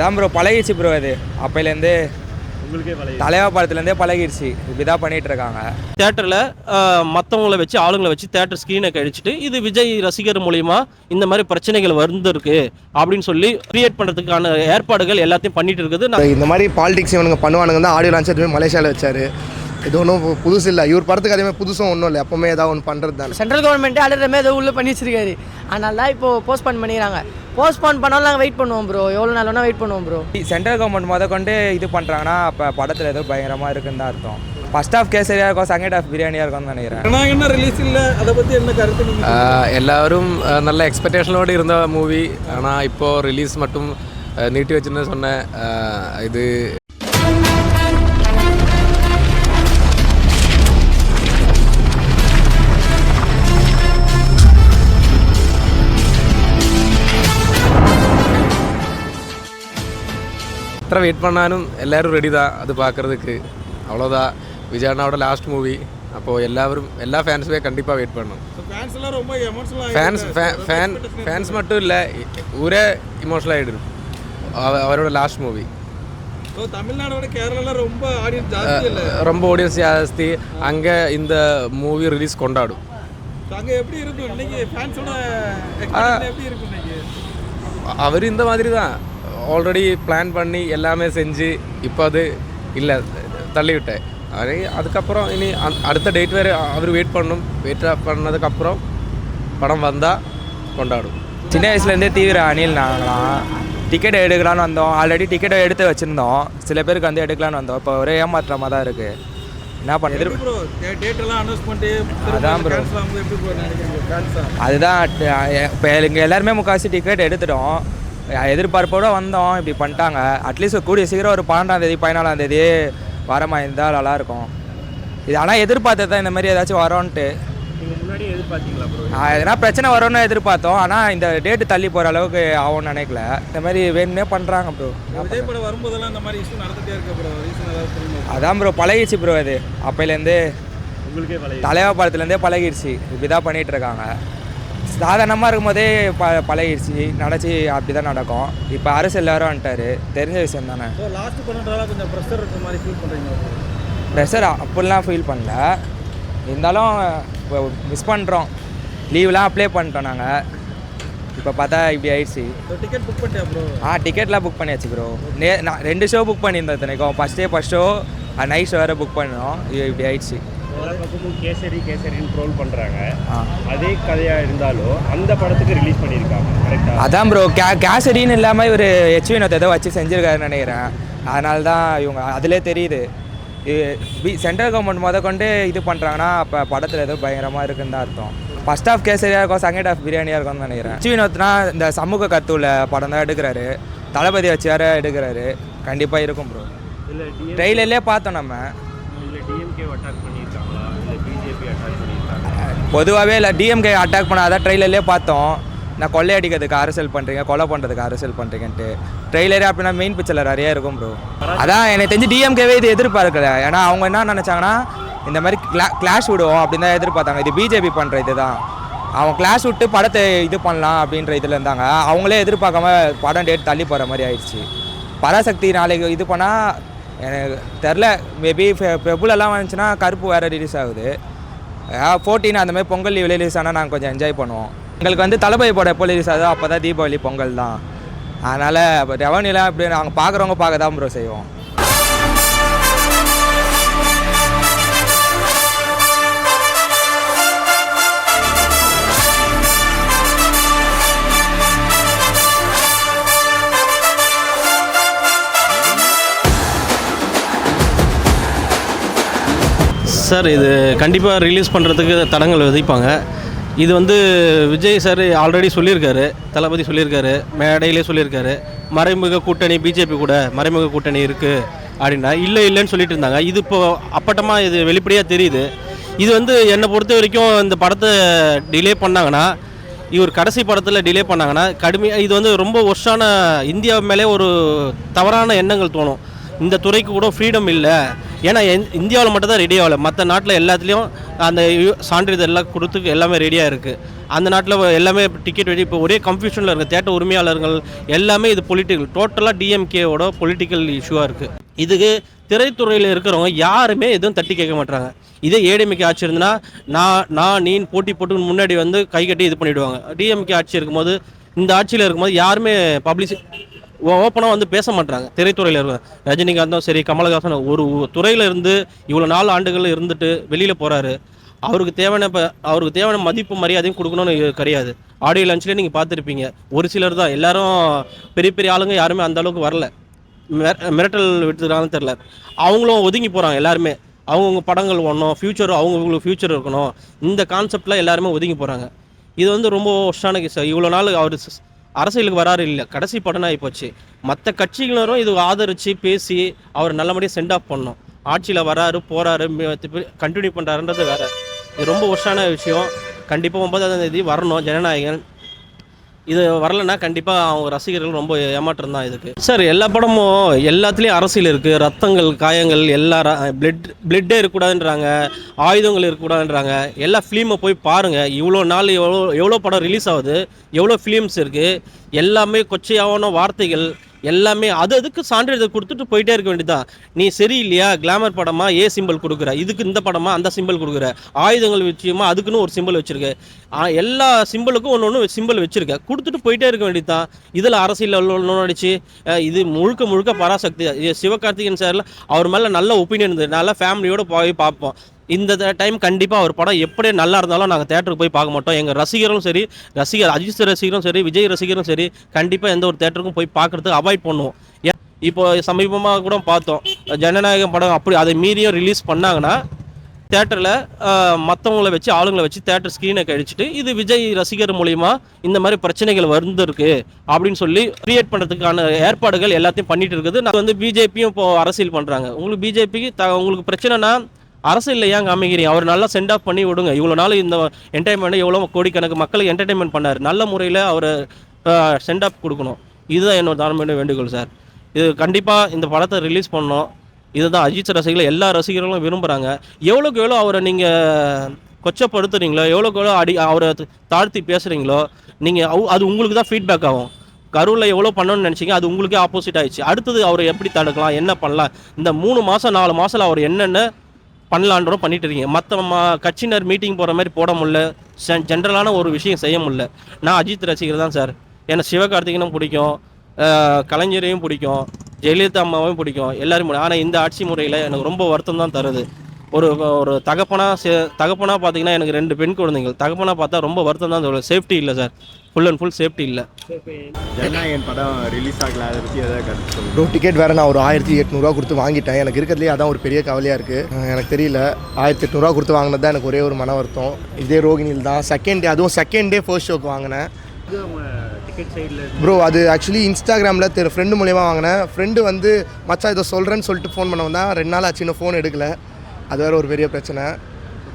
அதான் ப்ரோ பழகிடுச்சு ப்ரோ அது பழைய தலைவா படத்துலேருந்தே பழகிடுச்சு இப்படி தான் பண்ணிட்டு இருக்காங்க தேட்டரில் மற்றவங்கள வச்சு ஆளுங்களை வச்சு தேட்டர் ஸ்க்ரீனை கழிச்சிட்டு இது விஜய் ரசிகர் மூலிமா இந்த மாதிரி பிரச்சனைகள் வந்திருக்கு அப்படின்னு சொல்லி கிரியேட் பண்ணுறதுக்கான ஏற்பாடுகள் எல்லாத்தையும் பண்ணிட்டு இருக்குது. நான் இந்த மாதிரி பாலிடிக்ஸ் இவனுங்க பண்ணுவானுங்க தான் ஆடியோ லான்ச் மலேசியாவில் வச்சாரு. இது ஒன்றும் புதுசு இல்லை. இவர் படத்துக்கு அதே மாதிரி புதுசும் ஒன்றும் இல்லை. எப்பவுமே ஏதாவது ஒன்று பண்ணுறது தானே சென்ட்ரல் கவர்மெண்ட்டே ஆல்ரெடி ஏதோ உள்ளே பண்ணி வச்சிருக்காரு. அதனால தான் இப்போ போஸ்ட்போன் பண்ணிக்கிறாங்க. போஸ்ட்போன் பண்ணாலும் நாங்கள் வெயிட் பண்ணுவோம் ப்ரோ எவ்வளோ நாள் வேணால் வெயிட் பண்ணுவோம் ப்ரோ சென்ட்ரல் கவர்மெண்ட் முத கொண்டு இது பண்ணுறாங்கன்னா அப்போ படத்தில் ஏதோ பயங்கரமாக இருக்குன்னு தான் அர்த்தம். ஃபர்ஸ்ட் ஆஃப் கேசரியாக இருக்கும் செகண்ட் ஆஃப் பிரியாணியாக இருக்கும்னு நினைக்கிறேன். ரிலீஸ் இல்லை? அதை பற்றி என்ன கருத்து எல்லாரும் நல்ல எக்ஸ்பெக்டேஷனோடு இருந்த மூவி ஆனால் இப்போது ரிலீஸ் மட்டும் நீட்டி வச்சுன்னு சொன்னேன். இது எത്ര வெயிட் பண்ணாலும் எல்லாரும் ரெடி தான் அது பார்க்குறதுக்கு அவ்வளோதான் விஜயண்ணாவோட லாஸ்ட் மூவி அப்போது எல்லாரும் எல்லா ஃபேன்ஸுமே கண்டிப்பாக வெயிட் பண்ணணும் ஃபேன்ஸ் எல்லாம் ரொம்ப எமோஷனல் ஃபேன்ஸ் ஃபேன் ஃபேன்ஸ் மட்டும் இல்லை ஊரே இமோஷனல் ஆகிடும் அவரோட லாஸ்ட் மூவி ரொம்ப ஆடியன்ஸ் ஜாஸ்தி அங்கே இந்த மூவி ரிலீஸ் கொண்டாடும் அவர் இந்த மாதிரி தான் ஆல்ரெடி பிளான் பண்ணி எல்லாமே செஞ்சு இப்போ அது இல்லை தள்ளிவிட்டேன். அது அதுக்கப்புறம் இனி அடுத்த டேட் வேறு அவர் வெயிட் பண்ணணும் வெயிட் பண்ணதுக்கப்புறம் படம் வந்தால் கொண்டாடும். சின்ன வயசுலேருந்தே தீவிர அணில் நாங்களாம் டிக்கெட் எடுக்கலான்னு வந்தோம். ஆல்ரெடி டிக்கெட்டை எடுத்து வச்சுருந்தோம். சில பேருக்கு வந்து எடுக்கலான்னு வந்தோம். இப்போ ஒரே ஏமாற்றமாக தான் இருக்குது என்ன பண்ண எதிர் ப்ரோ டேட் எல்லாம் அனௌன்ஸ் பண்ணிட்டு அதான் bro. கேன்சல் ஆகும்போது எப்படி ப்ரோ நினைக்கிறீங்க? ஃபேன்ஸா அதுதான் இப்போ இங்கே எல்லாருமே முக்கால்வாசி டிக்கெட் எடுத்துட்டோம். எதிர்பார்ப்போட வந்தோம் இப்படி பண்ணிட்டாங்க. அட்லீஸ்ட் கூடிய சீக்கிரம் ஒரு பன்னெண்டாம் தேதி பதினாலாம் தேதி வரமா இருந்தால் நல்லாயிருக்கும் இது ஆனால் எதிர்பார்த்தது தான் இந்த மாதிரி ஏதாச்சும் வரோன்ட்டு. எதனா பிரச்சனை வரும்னு எதிர்பார்த்தோம். ஆனால் இந்த டேட்டு தள்ளி போகிற அளவுக்கு ஆகும்னு நினைக்கல. இந்த மாதிரி வேணும்னே பண்ணுறாங்க ப்ரோ வரும்போதெல்லாம் இந்த மாதிரி இஷ்யூ இருக்க ப்ரோ அதான் ப்ரோ பழகிடுச்சு ப்ரோ அது பழைய தலைவா படத்துலேருந்தே பழகிடுச்சு. இப்படி தான் பண்ணிகிட்டு இருக்காங்க. சாதாரணமாக இருக்கும்போதே ப பழகிடுச்சு நடச்சி அப்படி தான் நடக்கும். இப்போ அரசியல் வேறு வந்துட்டாரு. தெரிஞ்ச விஷயம் தானே. லாஸ்ட் பண்ணுறதால கொஞ்சம் ப்ரெஷர் இருக்க மாதிரி ஃபீல் பண்ணுறீங்க ப்ரெஷர் அப்படிலாம் ஃபீல் பண்ணல. இருந்தாலும் மிஸ் பண்ணுறோம் லீவ்லாம் அப்ளை பண்ணிட்டோம் நாங்கள் இப்போ பார்த்தா இப்படி ஆயிடுச்சு. டிக்கெட் புக் பண்ணிட்டியா ப்ரோ ஆ டிக்கெட்லாம் புக் பண்ணியாச்சு ப்ரோ நே நான் ரெண்டு ஷோ புக் பண்ணியிருந்தேன் இத்தனைக்கும். First day first show night show வேறு புக் பண்ணோம் இப்படி ஆயிடுச்சு. எல்லா பக்கமும் கேசரி கேசரின்னு ட்ரோல் பண்ணுறாங்க அதே கதையாக இருந்தாலும் அந்த படத்துக்கு ரிலீஸ் பண்ணியிருக்காங்க கரெக்டாக அதான் ப்ரோ கே கேசரின்னு இல்லாமல் இவர் ஹெச் வினோத் ஏதோ வச்சு செஞ்சுருக்காருன்னு நினைக்கிறேன். அதனால தான் இவங்க அதிலே தெரியுது. இது சென்ட்ரல் கவர்மெண்ட் முத கொண்டு இது பண்ணுறாங்கன்னா அப்போ படத்தில் ஏதோ பயங்கரமாக இருக்குன்னு தான் அர்த்தம். ஃபர்ஸ்ட் ஆஃப் கேசரியாக இருக்கும் செகண்ட் ஆஃப் பிரியாணியாக இருக்கும்னு நினைக்கிறேன். ஹெச் வினோத்னா இந்த சமூக கருத்து உள்ள படம் தான் எடுக்கிறாரு. தளபதி வச்சு வேறு எடுக்கிறாரு. கண்டிப்பாக இருக்கும் ப்ரோ இல்லை ட்ரெயிலர்லேயே பார்த்தோம் நம்ம. பொதுவாகவே இல்லை டிஎம்கே அட்டாக் பண்ணாதான் ட்ரெயிலர்லேயே பார்த்தோம். நான் கொள்ளையடிக்கிறதுக்கு அரசியல் பண்ணுறீங்க கொலை பண்ணுறதுக்கு அரசியல் பண்ணுறீங்கன்ட்டு ட்ரெய்லரே அப்படின்னா மெயின் பிக்சரில் நிறைய இருக்கும் ப்ரோ அதான் எனக்கு தெரிஞ்சு டிஎம்கேவே இது எதிர்பார்க்கல. ஏன்னா அவங்க என்ன நினச்சாங்கன்னா இந்த மாதிரி கிளா கிளாஷ் விடுவோம் அப்படின்னு தான் எதிர்பார்த்தாங்க. இது பிஜேபி பண்ணுற இது தான் அவங்க கிளாஸ் விட்டு படத்தை இது பண்ணலாம் அப்படின்ற இதில் இருந்தாங்க. அவங்களே எதிர்பார்க்காம படம் டேட் தள்ளி போகிற மாதிரி ஆயிடுச்சு. பராசக்தி நாளைக்கு இது பண்ணால் எனக்கு தெரில. மேபி பெபுலெல்லாம் வந்துச்சுன்னா கருப்பு வேறு ரிலீஸ் ஆகுது. ஃபோர்டீன் அந்த மாதிரி பொங்கல் லீவ் ரிலீஸ் ஆனால் நாங்கள் கொஞ்சம் என்ஜாய் பண்ணுவோம். எங்களுக்கு வந்து தளபதி படம் எப்போ ரிலீஸ் ஆகுதோ அப்போ தான் தீபாவளி பொங்கல் தான். அதனால் ரெவன்யூலாம் இப்படி நாங்கள் பார்க்குறவங்க பார்க்க தான் ப்ரோ செய்வோம். சார் இது கண்டிப்பாக ரிலீஸ் பண்ணுறதுக்கு தடங்கள் விதிப்பாங்க. இது வந்து விஜய் சார் ஆல்ரெடி சொல்லியிருக்காரு தளபதி சொல்லியிருக்காரு மேடையிலே சொல்லியிருக்காரு. மறைமுக கூட்டணி பிஜேபி கூட மறைமுக கூட்டணி இருக்குது அப்படின்னா இல்லை இல்லைன்னு சொல்லிட்டு இருந்தாங்க. இது இப்போ அப்பட்டமாக இது வெளிப்படையாக தெரியுது. இது வந்து என்னை பொறுத்த வரைக்கும் இந்த படத்தை டிலே பண்ணாங்கன்னா இவர் கடைசி படத்தில் டிலே பண்ணாங்கன்னா கடுமையாக இது வந்து ரொம்ப ஒர்ஷான இந்தியா மேலே ஒரு தவறான எண்ணங்கள் தோணும். இந்த துறைக்கு கூட ஃப்ரீடம் இல்லை. ஏன்னா இந்தியாவில் மட்டும் தான் ரெடி ஆகலை மற்ற நாட்டில் எல்லாத்துலேயும் அந்த சான்றிதழ் எல்லாம் கொடுத்து எல்லாமே ரெடியாக இருக்குது அந்த நாட்டில் எல்லாமே டிக்கெட் வெடி இப்போ ஒரே கன்ஃபியூஷனில் இருக்குது தேட்டர் உரிமையாளர்கள் எல்லாமே இது பொலிட்டிக்கல் டோட்டலாக டிஎம்கேவோட பொலிட்டிக்கல் இஷ்யூவாக இருக்குது இதுக்கு திரைத்துறையில் இருக்கிறவங்க யாருமே எதுவும் தட்டி கேட்க மாட்டாங்க இதே ஏடிஎம்கே ஆட்சி இருந்ததுன்னா நான் நான் நீ போட்டி போட்டு முன்னாடி வந்து கை கட்டி இது பண்ணிவிடுவாங்க டிஎம்கே ஆட்சி இருக்கும்போது இந்த ஆட்சியில் இருக்கும்போது யாருமே பப்ளிசி ஓப்பனாக வந்து பேச மாட்டாங்க திரைத்துறையில் இருக்க ரஜினிகாந்தும் சரி கமலஹாசன் ஒரு துறையில் இருந்து இவ்வளோ நாலு ஆண்டுகள் இருந்துட்டு வெளியில் போகிறாரு அவருக்கு தேவையான இப்போ அவருக்கு தேவையான மதிப்பு மரியாதையும் கொடுக்கணும்னு கிடையாது. ஆடியோ லஞ்சில் நீங்கள் பார்த்துருப்பீங்க. ஒரு சிலர் தான். எல்லாரும் பெரிய பெரிய ஆளுங்க யாருமே அந்த அளவுக்கு வரல. மிரட்டல் விட்டுறாங்கன்னு தெரில அவங்களும் ஒதுங்கி போகிறாங்க எல்லாருமே. அவங்கவுங்க படங்கள் ஒன்றும் ஃப்யூச்சர் அவங்கவுங்களுக்கு ஃப்யூச்சர் இருக்கணும். இந்த கான்செப்டில் எல்லாருமே ஒதுங்கி போகிறாங்க இது வந்து ரொம்ப ஒஸ்டான கேஸ் இவ்வளோ நாள் அவர் அரசியலுக்கு வராரு இல்லை. கடைசி படம் ஆகிப்போச்சு மற்ற கட்சியினரும் இது ஆதரித்து பேசி அவர் நல்லபடியாக சென்ட் ஆஃப் பண்ணோம் ஆட்சியில் வராரு போகிறாரு கண்டினியூ பண்ணுறாருன்றது வேறு. இது ரொம்ப ஒர்ஷான விஷயம். கண்டிப்பாக ஒன்பதாம் தேதி வரணும். ஜனநாயகன் இது வரலன்னா கண்டிப்பாக அவங்க ரசிகர்கள் ரொம்ப ஏமாற்றம் தான் இதுக்கு. சார் எல்லா படமும் எல்லாத்துலேயும் அரசியல் இருக்குது ரத்தங்கள் காயங்கள் எல்லா பிளட் பிளட்டே இருக்கக்கூடாதுன்றாங்க. ஆயுதங்கள் இருக்கக்கூடாதுன்றாங்க. எல்லா ஃபிலிமை போய் பாருங்கள் இவ்வளோ நாள் எவ்வளோ எவ்வளோ படம் ரிலீஸ் ஆகுது. எவ்வளோ ஃபிலிம்ஸ் இருக்குது எல்லாமே கொச்சையான வார்த்தைகள். எல்லாமே அது அதுக்கு சான்றிதழ் கொடுத்துட்டு போயிட்டே இருக்க வேண்டியதான் நீ சரியில்லையா? கிளாமர் படமா? ஏ சிம்பிள் கொடுக்குற. இதுக்கு இந்த படமா? அந்த சிம்பிள் கொடுக்குற. ஆயுதங்கள் விஷயமா? அதுக்குன்னு ஒரு சிம்பிள் வச்சிருக்க. எல்லா சிம்பிளுக்கும் ஒன்று ஒன்று சிம்பிள் வச்சுருக்கேன் கொடுத்துட்டு போயிட்டே இருக்க வேண்டியதான் இதில் அரசியல் அடிச்சு இது முழுக்க முழுக்க பராசக்தி. சிவகார்த்திகேயன் சார்ல அவர் மேலே நல்ல ஒப்பீனியன் இருந்தது. நல்லா ஃபேமிலியோடு போய் பார்ப்போம் இந்த டைம் கண்டிப்பாக அவர் படம் எப்படி நல்லா இருந்தாலும் நாங்கள் தேட்டருக்கு போய் பார்க்க மாட்டோம். எங்கள் ரசிகரும் சரி ரசிகர் அஜித் ரசிகரும் சரி விஜய் ரசிகரும் சரி கண்டிப்பாக எந்த ஒரு தேட்டருக்கும் போய் பார்க்கறதுக்கு அவாய்ட் பண்ணுவோம். ஏன் இப்போ சமீபமாக கூட பார்த்தோம். ஜனநாயகம் படம் அப்படி அதை மீறியும் ரிலீஸ் பண்ணாங்கன்னா தேட்டரில் மற்றவங்கள வச்சு ஆளுங்களை வச்சு தேட்டர் ஸ்க்ரீனை கழிச்சிட்டு இது விஜய் ரசிகர் மூலிமா இந்த மாதிரி பிரச்சனைகள் வந்திருக்கு அப்படின்னு சொல்லி கிரியேட் பண்ணுறதுக்கான ஏற்பாடுகள் எல்லாத்தையும் பண்ணிட்டு இருக்குது. நான் வந்து பிஜேபியும் இப்போ அரசியல் பண்ணுறாங்க உங்களுக்கு பிஜேபிக்கு த உங்களுக்கு பிரச்சனைனா அரசியலில் ஏன் காமிக்கிறீங்க. அவர் நல்லா சென்ட் ஆஃப் பண்ணி விடுங்க. இவ்வளோ நாள் இந்த என்டர்டைன்மெண்ட் எவ்வளோ கோடிக்கணக்கு மக்களுக்கு என்டர்டைன்மெண்ட் பண்ணார். நல்ல முறையில் அவர் சென்ட் ஆஃப் கொடுக்கணும். இதுதான் என்னோட தாழ்மையான வேண்டுகோள் சார். இது கண்டிப்பாக இந்த படத்தை ரிலீஸ் பண்ணணும். இதுதான் அஜித் ரசிகர்கள் எல்லா ரசிகர்களும் விரும்புகிறாங்க எவ்வளோக்கு எவ்வளோ அவரை நீங்கள் கொச்சப்படுத்துறீங்களோ எவ்வளோக்கு எவ்வளோ அடி அவரை தாழ்த்தி பேசுகிறீங்களோ நீங்கள் அது உங்களுக்கு தான் ஃபீட்பேக் ஆகும். கரூரில் எவ்வளோ பண்ணணும்னு நினச்சிங்க அது உங்களுக்கே ஆப்போசிட் ஆயிடுச்சு. அடுத்தது அவரை எப்படி தடுக்கலாம் என்ன பண்ணலாம் இந்த மூணு மாதம் நாலு மாதம் அவர் என்னென்ன பண்ணலான்றோம் பண்ணிட்டு இருக்கீங்க. மற்ற மா கட்சியினர் மீட்டிங் போகிற மாதிரி போட முடியல ஜென்ரலான ஒரு விஷயம் செய்ய முடியல. நான் அஜித் ரசிகர் தான் சார். எனக்கு சிவகார்த்திகனும் பிடிக்கும் கலைஞரையும் பிடிக்கும். ஜெயலலிதா அம்மாவையும் பிடிக்கும் எல்லாரும். ஆனால் இந்த ஆட்சி முறையில் எனக்கு ரொம்ப வருத்தம் தான் தருது. ஒரு ஒரு தகப்பனா சே தகப்பனா பார்த்தீங்கன்னா எனக்கு ரெண்டு பெண் குழந்தைகள். தகப்பனா பார்த்தா ரொம்ப வருத்தம் தான் தருது. சேஃப்டி இல்லை sir full and full safety இல்லை. ஜனநாயகன் படம் ரிலீஸ் ஆகல? அதை பற்றி எதாவது கருத்து ப்ரோ டிக்கெட் வேறு நான் ஒரு ஆயிரத்தி எட்நூறுவா கொடுத்து வாங்கிட்டேன். எனக்கு இருக்கிறதுலே அதான் ஒரு பெரிய கவலையாக இருக்குது எனக்கு தெரியல. ஆயிரத்தி எட்நூறுவா கொடுத்து வாங்கினது தான் எனக்கு ஒரே ஒரு மன வருத்தம். இதே ரோகிணியில் தான் செகண்ட் டே அதுவும் செகண்ட் டே ஃபர்ஸ்ட் ஷோக்கு வாங்கினேன். டிக்கெட் சைடில் ப்ரோ அது ஆக்சுவலி இன்ஸ்டாகிராமில் தெரு ஃப்ரெண்டு மூலியமாக வாங்கினேன். ஃப்ரெண்டு வந்து மச்சான் இதை சொல்கிறேன்னு சொல்லிட்டு ஃபோன் பண்ண வந்தா ரெண்டு நாள் ஆச்சு இன்னும் ஃபோன் எடுக்கல. அது வேறு ஒரு பெரிய பிரச்சனை.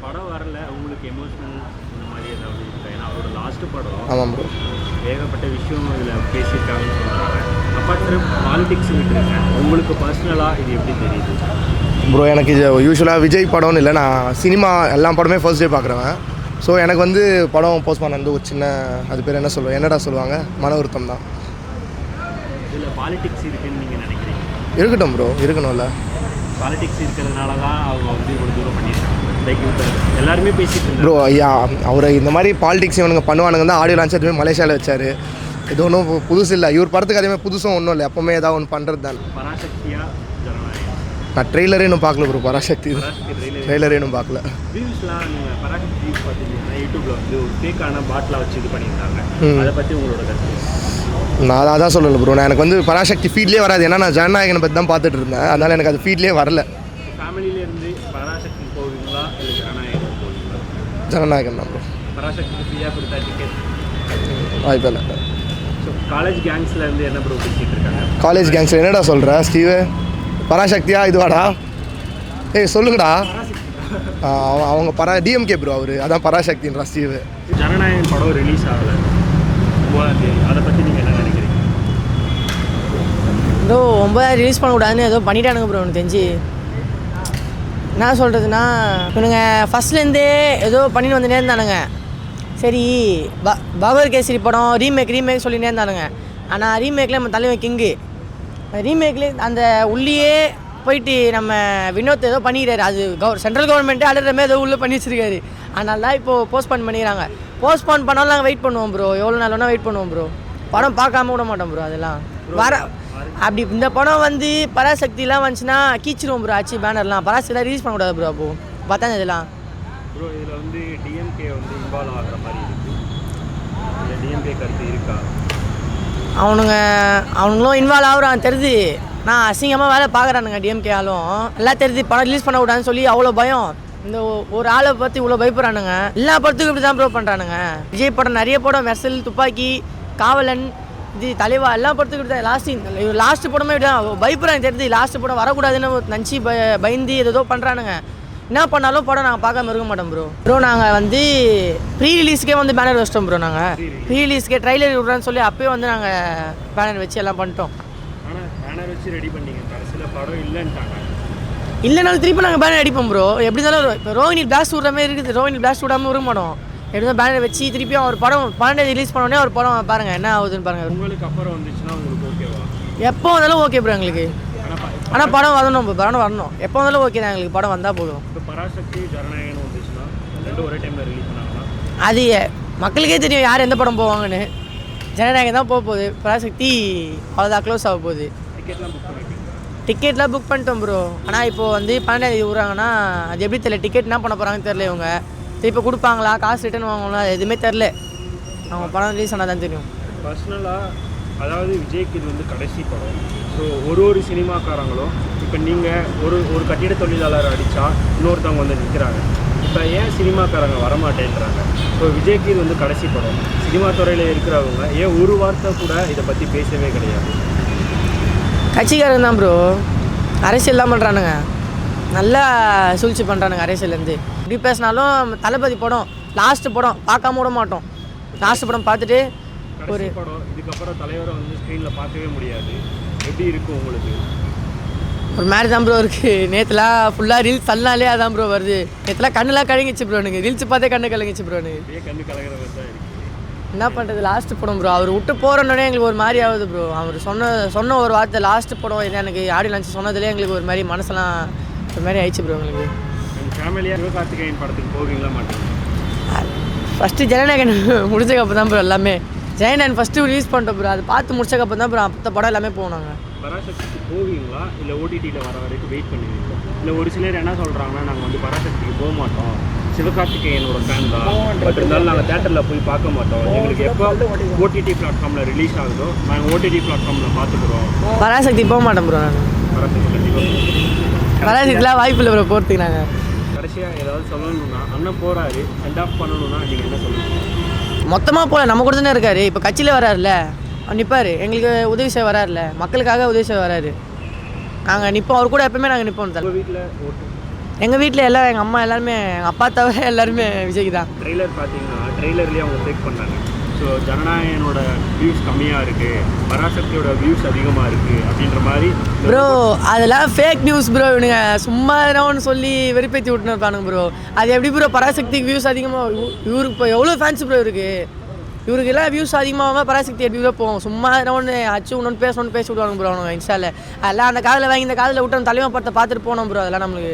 படம் வரல. உங்களுக்கு எமோஷனல் இந்த மாதிரி ஏதாவது இருக்கா? ஏன்னா அவரோட லாஸ்ட் படம். ஆமாம் ப்ரோ ஏகப்பட்ட விஷயம் இதில் பேசியிருக்காங்கன்னு சொல்கிறாங்க அப்பார்ட் ஃப்ரம் பாலிடிக்ஸ் விட்டுருங்க. உங்களுக்கு பர்சனலாக இது எப்படி தெரியுது? ப்ரோ எனக்கு இது யூஸ்வலாக விஜய் படம்னு இல்லை. நான் சினிமா எல்லா படமே ஃபர்ஸ்ட் டே பார்க்குறேன் ஸோ எனக்கு வந்து படம் போஸ்ட் பண்ண வந்து ஒரு சின்ன அது பேர் என்ன சொல்லுவேன் என்னடா சொல்லுவாங்க? மன வருத்தம் தான். இதில் பாலிடிக்ஸ் இருக்குன்னு நீங்கள் நினைக்கிறீங்க? இருக்கட்டும் ப்ரோ இருக்கணும்ல. பாலிடிக்ஸ் இருக்கிறதுனால தான் அவங்க வந்து இவ்வளோ தூரம் பண்ணியிருக்காங்க. எல்லாருமே பேசிட்டு ப்ரோ ஐயா அவர் இந்த மாதிரி பாலிடிக்ஸ் இவனுங்க பண்ணுவானுங்க தான் ஆடியோ லான்ச் எதுவுமே மலேசியாவில் வச்சார். இது ஒன்றும் புதுசு இல்லை. இவர் படத்துக்கு அதே மாதிரி புதுசும் ஒன்றும் இல்லை. எப்போவுமே ஏதாவது ஒன்று பண்ணுறது தான் பராசக்தியா ஜனநாயகம் நான் ட்ரெய்லரே இன்னும் பார்க்கல ப்ரோ பராசக்தி ட்ரெய்லரே இன்னும் பார்க்கல. வியூஸ்லாம் நீங்கள் பராசக்தி வியூஸ் பார்த்தீங்கன்னா யூடியூப்ல வந்து ஒரு ஃபேக்கான பாட்டிலாக வச்சு இது பண்ணியிருந்தாங்க. ம். அதை பற்றி உங்களோட கருத்து? நான் அதான் சொல்லலை ப்ரோ நான் எனக்கு வந்து பராசக்தி ஃபீட்லேயே வராது. ஏன்னா நான் ஜனநாயகனை பற்றி தான் பார்த்துட்டு இருந்தேன். அதனால் எனக்கு அது ஃபீட்லேயே வரல. ஃபேமிலியிலேருந்து பராசக்தி போவீங்களா? இல்லை ஜனநாயகம் போவீங்களா? ஜனநாயகன் தான் ப்ரோ ஃப்ரீயாக கொடுத்தா டிக்கெட் ஸோ காலேஜ் கேங்ஸில் இருந்து என்ன ப்ரோ பேசிட்டு இருக்காங்க? காலேஜ் கேங்ஸில் என்னடா சொல்கிற ஸ்டீவு? பராசக்தியா? இதுவாடா? ஏய் சொல்லுங்கடா. அவங்க பரா டிஎம்கே ப்ரோ அவர். அதான் பராசக்தின்றா ஸ்டீவு ஜனநாயகம் படம் ரிலீஸ் ஆகலை. அதை பற்றி நீங்கள் என்ன நினைக்கிறீங்க? ஏதோ ஒன்பதாயிரம் ரிலீஸ் பண்ணக்கூடாதுன்னு ஏதோ பண்ணிட்டானுங்க ப்ரோ எனக்கு தெரிஞ்சு. என்ன சொல்கிறதுனா இவனுங்க ஃபஸ்ட்லேருந்தே ஏதோ பண்ணிட்டு வந்துட்டே இருந்தானுங்க. சரி ப பகவத் கேசரி படம் ரீமேக் ரீமேக் சொல்லினே இருந்தானுங்க. ஆனால் ரீமேக்கில் நம்ம தலைவன் கிங்கு ரீமேக்லேயே அந்த உள்ளேயே போயிட்டு நம்ம வினோத் ஏதோ பண்ணிக்கிறாரு. அது கவர் சென்ட்ரல் கவர்மெண்ட்டே அழுற மாதிரி ஏதோ உள்ளே பண்ணி வச்சிருக்காரு. அதனால தான் இப்போது போஸ்ட்பான் பண்ணிக்கிறாங்க. போஸ்ட்பான் பண்ணாலும் நாங்கள் வெயிட் பண்ணுவோம் ப்ரோ எவ்வளோ நாள் வேணால் வெயிட் பண்ணுவோம் ப்ரோ படம் பார்க்காம விட மாட்டோம் ப்ரோ அதெல்லாம். வர அப்படி இந்த படம் வந்து பராசக்திலாம் வந்துச்சுன்னா கீச்சிருவோம் ப்ரோ ஆச்சு பேனர்லாம். பராசக்திலாம் ரிலீஸ் பண்ணக்கூடாது ப்ரோ அப்போ. பார்த்தா இதெல்லாம்? ப்ரோ இதில் வந்து டிஎம்கே வந்து இன்வால்வ் ஆகிற மாதிரி இருக்குது டிஎம்கே கருத்து இருக்கா? அவனுங்க அவனுங்களும் இன்வால்வ் ஆகுறான் தெரியுது. நான் அசிங்கமாக வேலை பார்க்குறானுங்க டிஎம்கே ஆளும். எல்லாம் தெரியுது படம் ரிலீஸ் பண்ண விடான்னு சொல்லி அவ்வளோ பயம். இந்த ஒ- ஒரு ஆளை பற்றி இவ்வளோ பயப்படுறானுங்க. எல்லா படத்துக்கும் இப்படி தான் ப்ரோ பண்ணுறானுங்க விஜய் படம் நிறைய படம் மெர்சல் துப்பாக்கி காவலன் இது தலைவா எல்லா படத்துக்கும் இப்படி தான் லாஸ்ட் லாஸ்ட் படமே இப்படி தான் பயப்படுறாங்க தெரியுது. லாஸ்ட் படம் வரக்கூடாதுன்னு நினச்சி ப பயந்து ஏதோ பண்ணுறானுங்க என்ன பண்ணாலும் படம் நாங்கள் பார்க்காம இருக்க மாட்டோம் ப்ரோ ப்ரோ நாங்கள் வந்து ப்ரீ ரிலீஸ்க்கே வந்து பேனர் வச்சிட்டோம் ப்ரோ நாங்கள் ப்ரீ ரிலீஸ்க்கே ட்ரைலர் விட்றான்னு சொல்லி அப்பயே வந்து நாங்கள் பேனர் வச்சு எல்லாம் பண்ணிட்டோம். பேனர் வச்சு ரெடி பண்ணீங்க. கடைசியில் படம் இல்லைன்ட்டாங்க. இல்லைனாலும் திருப்பி நாங்கள் பேனர் அடிப்போம் ப்ரோ எப்படி இருந்தாலும் இப்போ ரோஹினி பிளாஸ்ட் விட்ற மாதிரி இருக்குது. ரோஹினி பிளாஸ்ட் விடாமல் விட மாட்டோம். எப்படி பேனர் வச்சு திருப்பியும் ஒரு படம் பன்னெண்டு ரிலீஸ் பண்ணோடனே ஒரு படம் பாருங்கள் என்ன ஆகுதுன்னு பாருங்கள் உங்களுக்கு அப்புறம் வந்துச்சுன்னா உங்களுக்கு ஓகேவா எப்போ வந்தாலும் ஓகே ப்ரோ எங்களுக்கு. ஆனால் படம் வரணும் படம் வரணும். எப்போ வந்தாலும் ஓகே தான் எங்களுக்கு படம் வந்தால் போதும். இப்போ பராசக்தி ஜனநாயகன் வந்துச்சுன்னா ஒரே டைமில் ரிலீஸ் பண்ணாங்கன்னா? அது மக்களுக்கே தெரியும் யார் எந்த படம் போவாங்கன்னு. ஜனநாயகம் தான் போக போகுது. பராசக்தி அவ்வளோதான் க்ளோஸ் ஆக போகுது. டிக்கெட்லாம் புக் பண்ணிட்டோம் ப்ரோ ஆனால் இப்போ வந்து பன்னெண்டாந்தேதி விட்றாங்கன்னா அது எப்படி தெரியல டிக்கெட் என்ன பண்ண போகிறாங்கன்னு தெரில இவங்க. திருப்பி கொடுப்பாங்களா? காசு ரிட்டர்ன் அது எதுவுமே தெரில அவங்க படம் ரிலீஸ் ஆனால் தான் தெரியும் பர்சனலாக அதாவது விஜய்க்கு இது வந்து கடைசி படம். ஸோ ஒரு ஒரு சினிமாக்காரங்களும் இப்போ நீங்கள் ஒரு ஒரு கட்டிட தொழிலாளர் அடித்தா இன்னொருத்தவங்க வந்து நிற்கிறாங்க இப்போ ஏன் சினிமாக்காரங்க வரமாட்டேன்றாங்க? ஸோ விஜய்க்கு இது வந்து கடைசி படம். சினிமா துறையில் இருக்கிறவங்க ஏன் ஒரு வார்த்தை கூட இதை பற்றி பேசவே கிடையாது? கட்சிக்காரன் தான் ப்ரோ அரசியல் தான் பண்ணுறானுங்க நல்லா சூழ்ச்சி பண்ணுறானுங்க அரசியல்லேருந்து. இப்படி பேசினாலும் தளபதி படம் லாஸ்ட்டு படம் பார்க்காம விட மாட்டோம். லாஸ்ட் படம் பார்த்துட்டு கடைசி படம் இதுக்கப்புறம் தலைவரை வந்து ஸ்க்ரீனில் பார்க்கவே முடியாது. எப்படி இருக்கும் உங்களுக்கு? ஒரு மாதிரி தான் ப்ரோ இருக்குது நேற்றுலாம் ஃபுல்லாக ரீல்ஸ் தள்ளினாலே அதான் ப்ரோ வருது. நேற்றுலாம் கண்ணெலாம் கலங்கிச்சு ப்ரோ எனக்கு. ரீல்ஸ் பார்த்தே கண்ணு கலங்கிச்சு ப்ரோ எனக்கு. கண்ணு கலகிற மாதிரி தான் இருக்குது என்ன பண்ணுறது லாஸ்ட் படம் ப்ரோ அவர் விட்டு போகிறோன்னே எங்களுக்கு ஒரு மாதிரி ஆகுது ப்ரோ அவர் சொன்ன சொன்ன ஒரு வார்த்தை லாஸ்ட் படம் இது எனக்கு ஆடியோ லான்ச் சொன்னதுலேயே எங்களுக்கு ஒரு மாதிரி மனசெல்லாம் ஒரு மாதிரி ஆயிடுச்சு ப்ரோ எங்களுக்கு. எங்கள் ஃபேமிலியாக சிவகார்த்திகேயன் படத்துக்கு போவீங்களா மாட்டீங்க ஃபஸ்ட்டு ஜனநாயகன் முடிச்சக்கப்புறம் தான் ப்ரோ எல்லாமே. ஜெயநாயகன் ஃபஸ்ட்டு ரிலீஸ் பண்ணிட்டோம் ப்ரோ அது பார்த்து முடிச்சக்கப்புறம் தான் ப்ரோ அப்போ படம் எல்லாமே போனாங்க. பராசக்திக்கு போவீங்களா? இல்லை ஓடிடியில் வர வரைக்கும் வெயிட் பண்ணுவீங்களா? இல்லை ஒரு சிலர் என்ன சொல்கிறாங்கன்னா நாங்கள் வந்து பராசக்திக்கு போக மாட்டோம். சிவகார்த்திகேயனோட ஃபேன் தான். பட் இருந்தாலும் நாங்கள் தேட்டரில் போய் பார்க்க மாட்டோம். எங்களுக்கு எப்போ ஓடிடி பிளாட்ஃபார்மில் ரிலீஸ் ஆகுதோ நாங்கள் ஓடிடி பிளாட்ஃபார்மில் பார்த்துக்குறோம். பராசக்தி போக மாட்டோம் ப்ரோ நான் பராசக்தி கண்டிப்பாக பராசக்திலாம் வாய்ப்பு இல்லை ப்ரோ போகிறதுக்கு நாங்கள் கடைசியாக ஏதாவது சொல்லணும்னா அண்ணன் போகிறாரு சென்ட் ஆஃப் பண்ணணும்னா நீங்கள் என்ன சொல்லுவீங்க? மொத்தமாக போகல நம்ம கூட தானே இருக்காரு. இப்போ கட்சியில் வராருல்ல அவர் நிற்பார் எங்களுக்கு உதவி செய்ய வராருல்ல மக்களுக்காக உதவி செய்ய வராரு. நாங்கள் நிற்போம் அவர் கூட எப்பவுமே நாங்கள் நிற்போம் உங்கள் வீட்டில் எங்கள் வீட்டில் எல்லாம் எங்கள் அம்மா எல்லாருமே எங்கள் அப்பா தவிர எல்லாருமே விஜய்க்கு தான். ட்ரெய்லர் பார்த்தீங்கன்னா ட்ரெய்லர்லேயே அவங்க ஃபேக் பண்ணாங்க. ஸோ ஜனநாயகனோட வியூஸ் கம்மியாக இருக்குது பராசக்தியோட வியூஸ் அதிகமாக இருக்குது அப்படின்ற மாதிரி ப்ரோ அதெல்லாம் ஃபேக் நியூஸ் ப்ரோ இவனுங்க சும்மா ஒன்று சொல்லி வெறுப்பேற்றி விட்டுன்னு இருப்பானுங்க ப்ரோ அது எப்படி ப்ரோ பராசக்திக்கு வியூஸ் அதிகமாக இவருக்கு இப்போ எவ்வளோ ஃபேன்ஸ் ப்ரோ இருக்கு இவருக்கு எல்லாம் வியூஸ் அதிகமாக பராசக்தி எப்படி ப்ரோ போகும் சும்மா ஒன்று அச்சு ஒன்று பேசணும்னு பேசி விடுவாங்க ப்ரோ அவனுங்க இன்ஸ்டாவில் அதெல்லாம் அந்த காதில் வாங்கி இந்த காதில் விட்டு தலைவன் படத்தை பார்த்துட்டு போனோம் ப்ரோ அதெல்லாம் நம்மளுக்கு